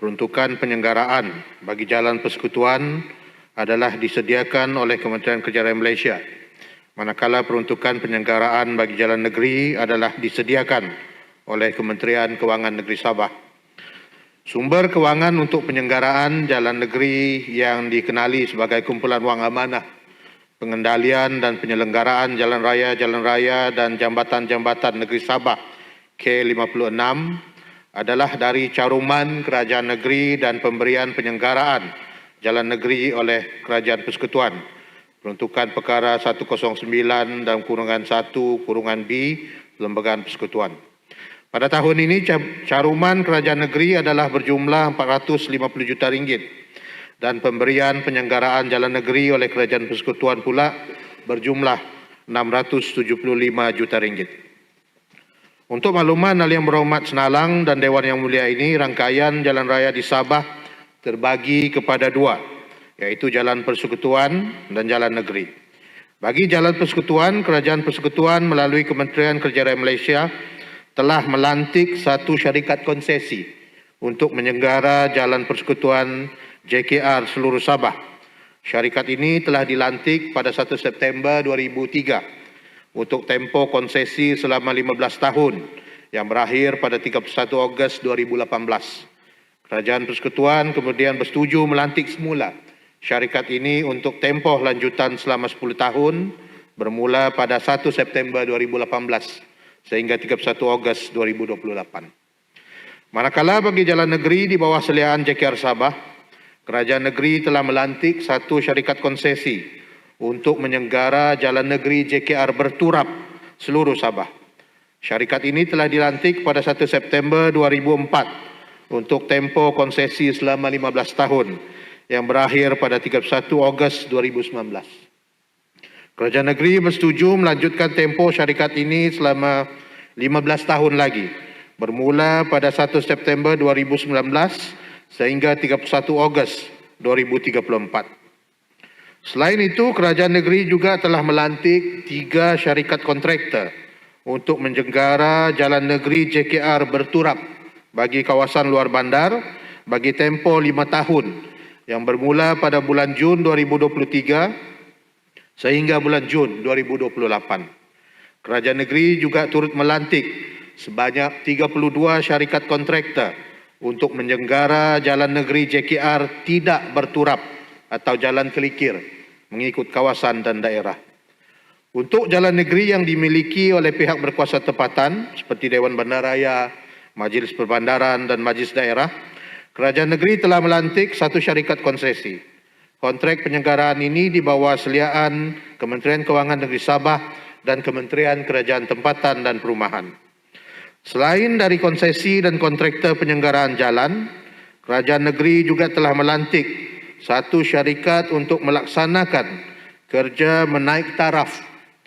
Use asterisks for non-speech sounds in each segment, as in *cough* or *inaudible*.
peruntukan penyelenggaraan bagi jalan persekutuan adalah disediakan oleh Kementerian Kerja Raya Malaysia. Manakala peruntukan penyelenggaraan bagi jalan negeri adalah disediakan oleh Kementerian Kewangan Negeri Sabah. Sumber kewangan untuk penyelenggaraan jalan negeri yang dikenali sebagai kumpulan wang amanah, pengendalian dan penyelenggaraan jalan raya-jalan raya dan jambatan-jambatan negeri Sabah K56 adalah dari caruman kerajaan negeri dan pemberian penyelenggaraan jalan negeri oleh kerajaan persekutuan. Peruntukan perkara 109 dan kurungan 1 kurungan B Lembagaan Persekutuan. Pada tahun ini caruman kerajaan negeri adalah berjumlah 450 juta ringgit dan pemberian penyelenggaraan jalan negeri oleh kerajaan persekutuan pula berjumlah 675 juta ringgit. Untuk makluman ahli yang berhormat Senalang dan Dewan Yang Mulia ini, rangkaian jalan raya di Sabah terbagi kepada dua, iaitu jalan persekutuan dan jalan negeri. Bagi jalan persekutuan, Kerajaan Persekutuan melalui Kementerian Kerja Raya Malaysia telah melantik satu syarikat konsesi untuk menyenggara jalan persekutuan JKR seluruh Sabah. Syarikat ini telah dilantik pada 1 September 2003 untuk tempoh konsesi selama 15 tahun yang berakhir pada 31 Ogos 2018. Kerajaan Persekutuan kemudian bersetuju melantik semula syarikat ini untuk tempoh lanjutan selama 10 tahun bermula pada 1 September 2018 sehingga 31 Ogos 2028. Manakala bagi jalan negeri di bawah seliaan JKR Sabah, kerajaan negeri telah melantik satu syarikat konsesi untuk menyenggara jalan negeri JKR berturap seluruh Sabah. Syarikat ini telah dilantik pada 1 September 2004 untuk tempo konsesi selama 15 tahun yang berakhir pada 31 Ogos 2019. Kerajaan negeri bersetuju melanjutkan tempoh syarikat ini selama 15 tahun lagi bermula pada 1 September 2019 sehingga 31 Ogos 2034. Selain itu, kerajaan negeri juga telah melantik tiga syarikat kontraktor untuk menjenggara jalan negeri JKR berturap bagi kawasan luar bandar bagi tempoh lima tahun yang bermula pada bulan Jun 2023 sehingga bulan Jun 2028. Kerajaan negeri juga turut melantik sebanyak 32 syarikat kontraktor untuk menyenggara jalan negeri JKR tidak berturap atau jalan kelikir mengikut kawasan dan daerah. Untuk jalan negeri yang dimiliki oleh pihak berkuasa tempatan seperti Dewan Bandaraya, Majlis Perbandaran dan Majlis Daerah, Kerajaan Negeri telah melantik satu syarikat konsesi Kontrak penyelenggaraan ini di bawah seliaan Kementerian Kewangan Negeri Sabah dan Kementerian Kerajaan Tempatan dan Perumahan. Selain dari konsesi dan kontraktor penyelenggaraan jalan, Kerajaan Negeri juga telah melantik satu syarikat untuk melaksanakan kerja menaik taraf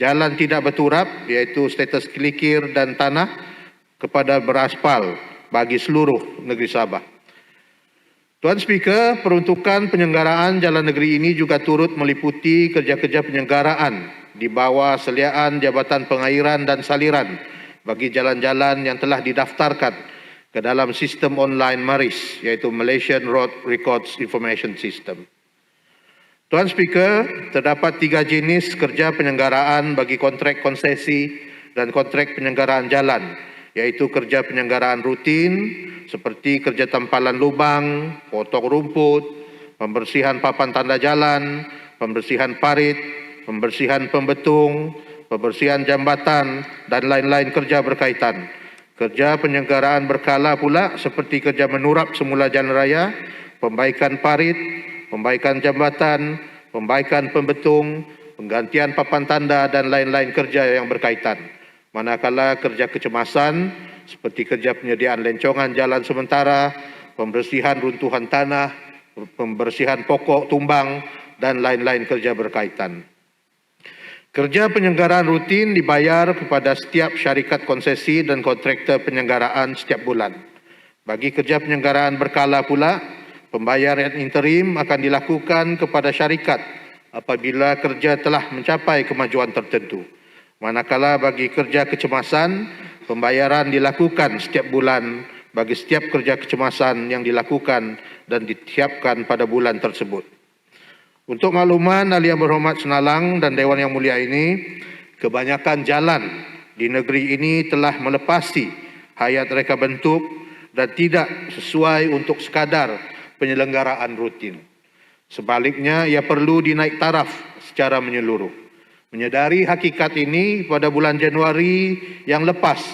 jalan tidak berturap iaitu status kelikir dan tanah kepada beraspal bagi seluruh negeri Sabah. Tuan Speaker, peruntukan penyelenggaraan jalan negeri ini juga turut meliputi kerja-kerja penyelenggaraan di bawah seliaan Jabatan Pengairan dan Saliran bagi jalan-jalan yang telah didaftarkan ke dalam sistem online MARIS iaitu Malaysian Road Records Information System. Tuan Speaker, terdapat tiga jenis kerja penyelenggaraan bagi kontrak konsesi dan kontrak penyelenggaraan jalan iaitu kerja penyelenggaraan rutin seperti kerja tampalan lubang, potong rumput, pembersihan papan tanda jalan, pembersihan parit, pembersihan pembetung, pembersihan jambatan dan lain-lain kerja berkaitan. Kerja penyelenggaraan berkala pula seperti kerja menurap semula jalan raya, pembaikan parit, pembaikan jambatan, pembaikan pembetung, penggantian papan tanda dan lain-lain kerja yang berkaitan manakala kerja kecemasan seperti kerja penyediaan lencongan jalan sementara, pembersihan runtuhan tanah, pembersihan pokok tumbang dan lain-lain kerja berkaitan. Kerja penyelenggaraan rutin dibayar kepada setiap syarikat konsesi dan kontraktor penyelenggaraan setiap bulan. Bagi kerja penyelenggaraan berkala pula, pembayaran interim akan dilakukan kepada syarikat apabila kerja telah mencapai kemajuan tertentu. Manakala bagi kerja kecemasan, pembayaran dilakukan setiap bulan bagi setiap kerja kecemasan yang dilakukan dan ditiapkan pada bulan tersebut. Untuk makluman ahli yang berhormat Senalang dan Dewan Yang Mulia ini, kebanyakan jalan di negeri ini telah melepasi hayat reka bentuk dan tidak sesuai untuk sekadar penyelenggaraan rutin. Sebaliknya, ia perlu dinaik taraf secara menyeluruh. Menyedari hakikat ini pada bulan Januari yang lepas,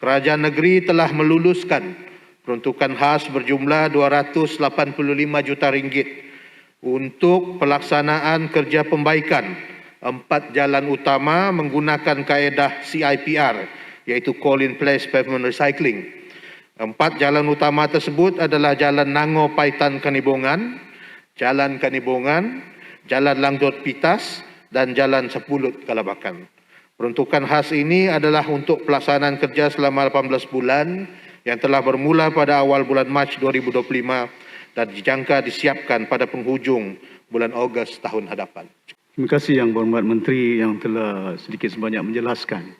kerajaan negeri telah meluluskan peruntukan khas berjumlah 285 juta ringgit untuk pelaksanaan kerja pembaikan empat jalan utama menggunakan kaedah CIPR iaitu Call in Place Pavement Recycling. Empat jalan utama tersebut adalah Jalan Nango Paitan Kanibongan, Jalan Kanibongan, Jalan Langdot Pitas dan Jalan Sepulut Kalabakan. Peruntukan khas ini adalah untuk pelaksanaan kerja selama 18 bulan yang telah bermula pada awal bulan Mac 2025 dan dijangka disiapkan pada penghujung bulan Ogos tahun hadapan. Terima kasih Yang Berhormat Menteri yang telah sedikit sebanyak menjelaskan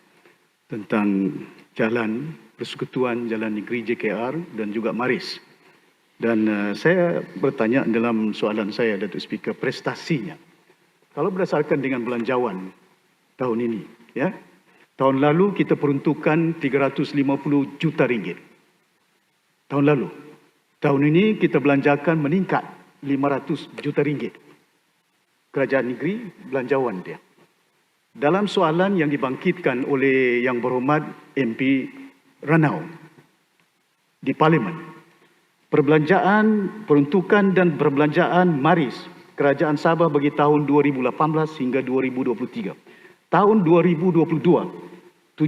tentang jalan persekutuan jalan negeri JKR dan juga Maris. Dan uh, saya bertanya dalam soalan saya Datuk Speaker prestasinya. Kalau berdasarkan dengan belanjawan tahun ini, ya. Tahun lalu kita peruntukkan 350 juta ringgit. Tahun lalu. Tahun ini kita belanjakan meningkat 500 juta ringgit. Kerajaan negeri belanjawan dia. Dalam soalan yang dibangkitkan oleh yang berhormat MP Ranau di Parlimen, perbelanjaan, peruntukan dan perbelanjaan maris Kerajaan Sabah bagi tahun 2018 hingga 2023 tahun 2022 790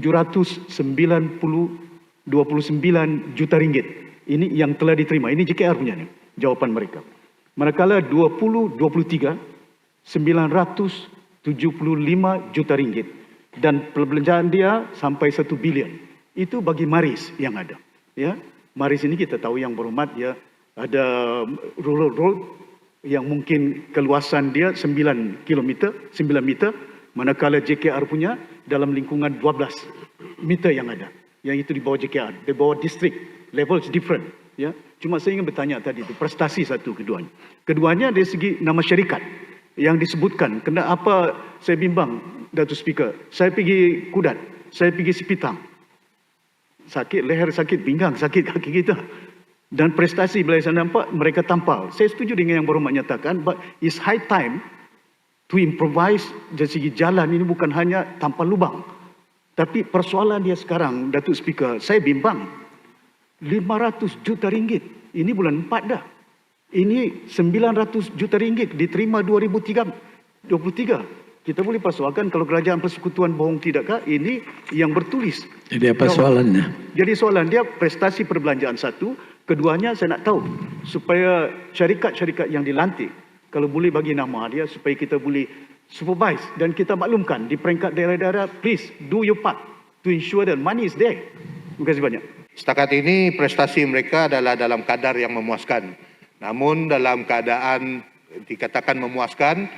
29 juta ringgit ini yang telah diterima ini JKR punya ni jawapan mereka manakala 2023 975 juta ringgit dan perbelanjaan dia sampai 1 bilion itu bagi maris yang ada ya maris ini kita tahu yang berhormat ya ada rural road yang mungkin keluasan dia 9 km 9 meter Manakala JKR punya dalam lingkungan 12 meter yang ada. Yang itu di bawah JKR. Di bawah distrik. Level different. Ya. Cuma saya ingin bertanya tadi itu. Prestasi satu keduanya. Keduanya dari segi nama syarikat. Yang disebutkan. Kena apa saya bimbang Datuk Speaker. Saya pergi kudat. Saya pergi sepitang. Sakit leher, sakit pinggang, sakit *laughs* kaki kita. Dan prestasi bila saya nampak mereka tampal. Saya setuju dengan yang baru menyatakan. But it's high time to improvise dari segi jalan ini bukan hanya tanpa lubang. Tapi persoalan dia sekarang, Datuk Speaker, saya bimbang. 500 juta ringgit. Ini bulan 4 dah. Ini 900 juta ringgit diterima 2023. Kita boleh persoalkan kalau kerajaan persekutuan bohong tidakkah? Ini yang bertulis. Jadi apa soalannya? Jadi soalan dia prestasi perbelanjaan satu. Keduanya saya nak tahu supaya syarikat-syarikat yang dilantik kalau boleh bagi nama dia supaya kita boleh supervise dan kita maklumkan di peringkat daerah-daerah please do your part to ensure that money is there. Terima kasih banyak. Setakat ini prestasi mereka adalah dalam kadar yang memuaskan. Namun dalam keadaan dikatakan memuaskan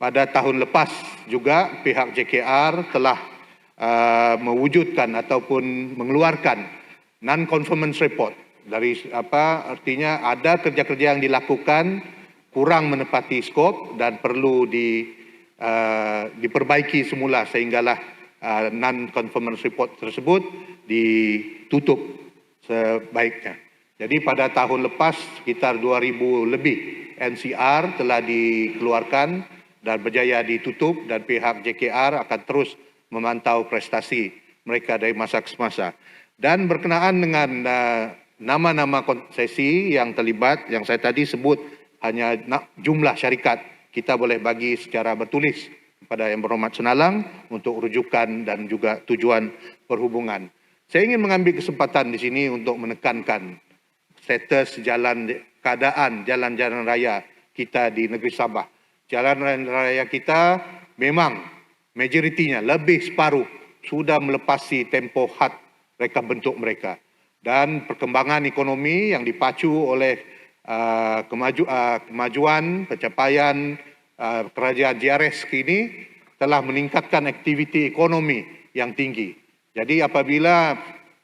pada tahun lepas juga pihak JKR telah uh, mewujudkan ataupun mengeluarkan non-conformance report dari apa artinya ada kerja-kerja yang dilakukan kurang menepati skop dan perlu di uh, diperbaiki semula sehinggalah uh, non-conformance report tersebut ditutup sebaiknya. Jadi pada tahun lepas sekitar 2000 lebih NCR telah dikeluarkan dan berjaya ditutup dan pihak JKR akan terus memantau prestasi mereka dari masa ke masa. Dan berkenaan dengan uh, nama-nama konsesi yang terlibat yang saya tadi sebut hanya jumlah syarikat kita boleh bagi secara bertulis kepada yang berhormat senalang untuk rujukan dan juga tujuan perhubungan. Saya ingin mengambil kesempatan di sini untuk menekankan status jalan keadaan jalan-jalan raya kita di negeri Sabah. Jalan raya kita memang majoritinya lebih separuh sudah melepasi tempoh had reka bentuk mereka. Dan perkembangan ekonomi yang dipacu oleh uh, kemaju, uh, kemajuan, pencapaian uh, kerajaan JRS kini telah meningkatkan aktiviti ekonomi yang tinggi. Jadi apabila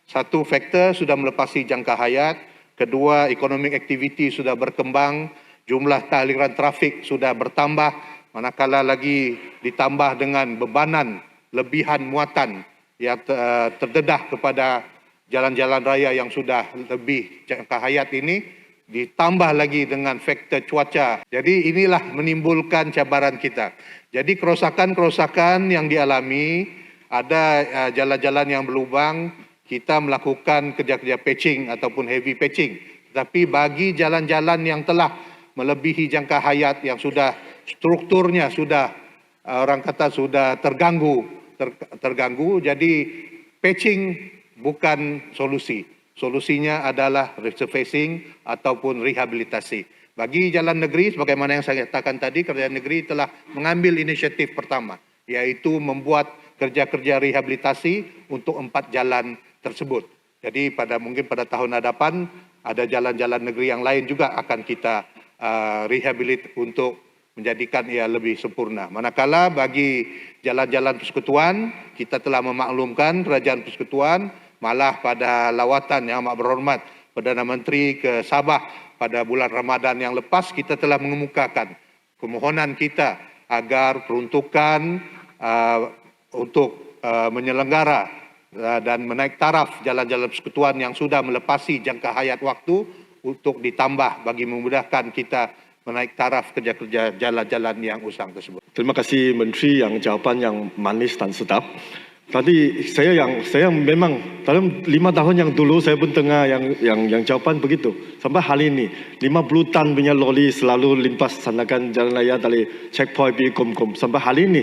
Satu faktor sudah melepasi jangka hayat, kedua economic activity sudah berkembang, jumlah aliran trafik sudah bertambah, manakala lagi ditambah dengan bebanan lebihan muatan yang eh, terdedah kepada jalan-jalan raya yang sudah lebih jangka hayat ini ditambah lagi dengan faktor cuaca. Jadi inilah menimbulkan cabaran kita. Jadi kerosakan-kerosakan yang dialami ada uh, jalan-jalan yang berlubang, kita melakukan kerja-kerja patching ataupun heavy patching. Tetapi bagi jalan-jalan yang telah melebihi jangka hayat yang sudah strukturnya sudah uh, orang kata sudah terganggu ter, terganggu jadi patching bukan solusi. Solusinya adalah resurfacing ataupun rehabilitasi. Bagi jalan negeri, sebagaimana yang saya katakan tadi, kerajaan negeri telah mengambil inisiatif pertama, yaitu membuat kerja-kerja rehabilitasi untuk empat jalan tersebut. Jadi pada mungkin pada tahun hadapan ada jalan-jalan negeri yang lain juga akan kita uh, rehabilit untuk menjadikan ia lebih sempurna. Manakala bagi jalan-jalan persekutuan, kita telah memaklumkan kerajaan persekutuan malah pada lawatan yang amat berhormat Perdana Menteri ke Sabah pada bulan Ramadan yang lepas kita telah mengemukakan permohonan kita agar peruntukan uh, untuk uh, menyelenggara uh, dan menaik taraf jalan-jalan persekutuan yang sudah melepasi jangka hayat waktu untuk ditambah bagi memudahkan kita menaik taraf kerja-kerja jalan-jalan yang usang tersebut. Terima kasih Menteri yang jawapan yang manis dan sedap. Tadi saya yang saya memang dalam lima tahun yang dulu saya pun tengah yang yang yang jawapan begitu. Sampai hari ini 50 tan punya lori selalu limpas sanakan jalan raya dari checkpoint pergi kom-kom. Sampai hari ini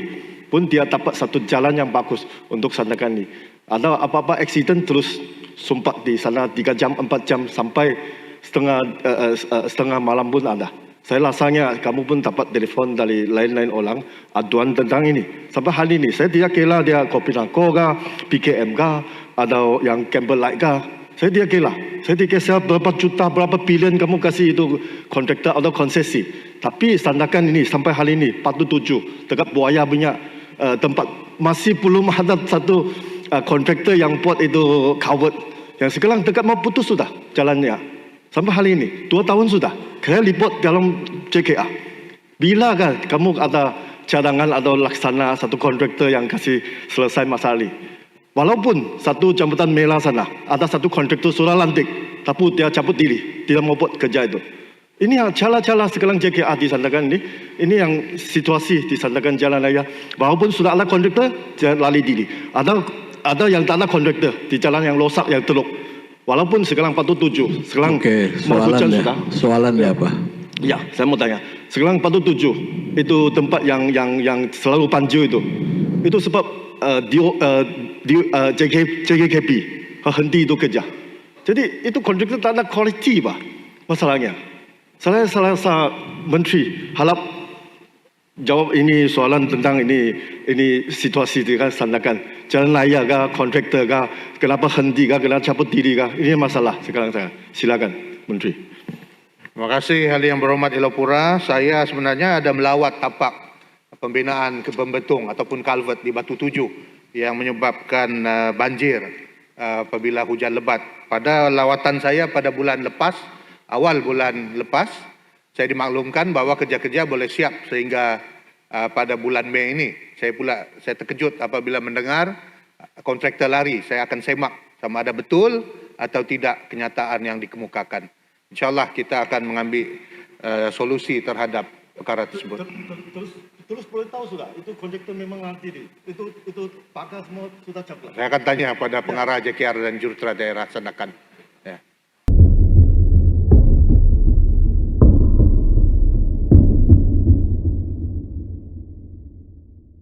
pun dia dapat satu jalan yang bagus untuk sanakan ini. Ada apa-apa accident terus sumpat di sana 3 jam 4 jam sampai setengah uh, uh, setengah malam pun ada. Saya rasanya kamu pun dapat telefon dari lain-lain orang aduan tentang ini. Sampai hari ini saya tidak kira dia kopi nangko kah, PKM kah, atau yang Campbell Light kah. Saya tidak kira. Saya tidak kira berapa juta, berapa bilion kamu kasih itu kontraktor atau konsesi. Tapi sandakan ini sampai hari ini, Patu Tujuh, dekat Buaya punya uh, tempat. Masih belum ada satu uh, kontraktor yang buat itu covered. Yang sekarang dekat mau putus sudah jalannya. Sampai hari ini, dua tahun sudah. Saya report dalam JKA. Bila kan kamu ada cadangan atau laksana satu kontraktor yang kasih selesai masalah ini. Walaupun satu jambatan merah sana, ada satu kontraktor sudah lantik, tapi dia cabut diri, tidak mau buat kerja itu. Ini yang cara-cara sekarang JKA disandakan ini, ini yang situasi disandakan jalan raya. Walaupun sudah ada kontraktor, jangan lari diri. Ada ada yang tak ada kontraktor di jalan yang rosak, yang teruk. Walaupun sekarang 47, sekarang Oke, mau hujan soalannya, sudah. soalannya apa? Ya, saya mau tanya. Sekarang 47 itu tempat yang yang yang selalu banjir itu. Itu sebab uh, di, uh, di uh, JK, JKKP henti itu kerja. Jadi itu kontraktor tak ada kualiti pak masalahnya. Saya salah menteri harap jawab ini soalan tentang ini ini situasi di kan sandakan jalan raya kah kontraktor kah kenapa henti kah kenapa cabut diri kah ini masalah sekarang saya silakan menteri. Terima kasih Ahli Yang Berhormat Elopura. Saya sebenarnya ada melawat tapak pembinaan ke pembetung ataupun kalvert di Batu Tujuh yang menyebabkan uh, banjir uh, apabila hujan lebat. Pada lawatan saya pada bulan lepas, awal bulan lepas, saya dimaklumkan bahawa kerja-kerja boleh siap sehingga uh, pada bulan Mei ini. Saya pula saya terkejut apabila mendengar uh, kontraktor lari. Saya akan semak sama ada betul atau tidak kenyataan yang dikemukakan. InsyaAllah kita akan mengambil uh, solusi terhadap perkara tersebut. Terus terus boleh tahu sudah itu kontraktor memang nanti di itu itu pakar semua sudah cabut. Saya akan tanya pada pengarah JKR dan jurutera daerah Sandakan.